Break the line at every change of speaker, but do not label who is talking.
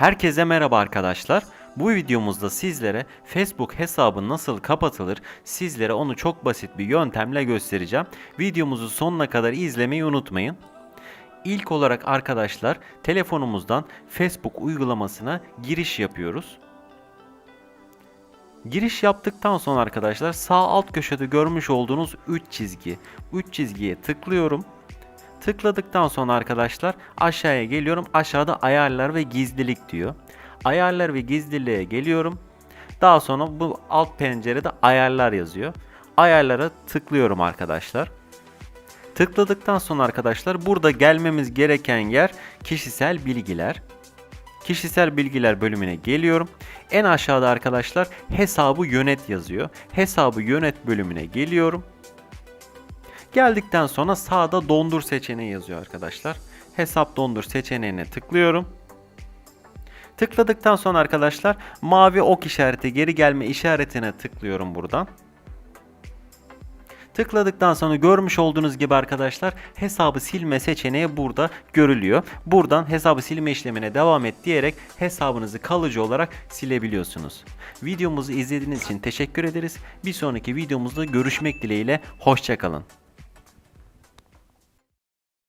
Herkese merhaba arkadaşlar. Bu videomuzda sizlere Facebook hesabı nasıl kapatılır sizlere onu çok basit bir yöntemle göstereceğim. Videomuzu sonuna kadar izlemeyi unutmayın. İlk olarak arkadaşlar telefonumuzdan Facebook uygulamasına giriş yapıyoruz. Giriş yaptıktan sonra arkadaşlar sağ alt köşede görmüş olduğunuz 3 çizgi. 3 çizgiye tıklıyorum. Tıkladıktan sonra arkadaşlar aşağıya geliyorum. Aşağıda ayarlar ve gizlilik diyor. Ayarlar ve gizliliğe geliyorum. Daha sonra bu alt pencerede ayarlar yazıyor. Ayarlara tıklıyorum arkadaşlar. Tıkladıktan sonra arkadaşlar burada gelmemiz gereken yer kişisel bilgiler. Kişisel bilgiler bölümüne geliyorum. En aşağıda arkadaşlar hesabı yönet yazıyor. Hesabı yönet bölümüne geliyorum. Geldikten sonra sağda dondur seçeneği yazıyor arkadaşlar. Hesap dondur seçeneğine tıklıyorum. Tıkladıktan sonra arkadaşlar mavi ok işareti geri gelme işaretine tıklıyorum buradan. Tıkladıktan sonra görmüş olduğunuz gibi arkadaşlar hesabı silme seçeneği burada görülüyor. Buradan hesabı silme işlemine devam et diyerek hesabınızı kalıcı olarak silebiliyorsunuz. Videomuzu izlediğiniz için teşekkür ederiz. Bir sonraki videomuzda görüşmek dileğiyle. Hoşçakalın.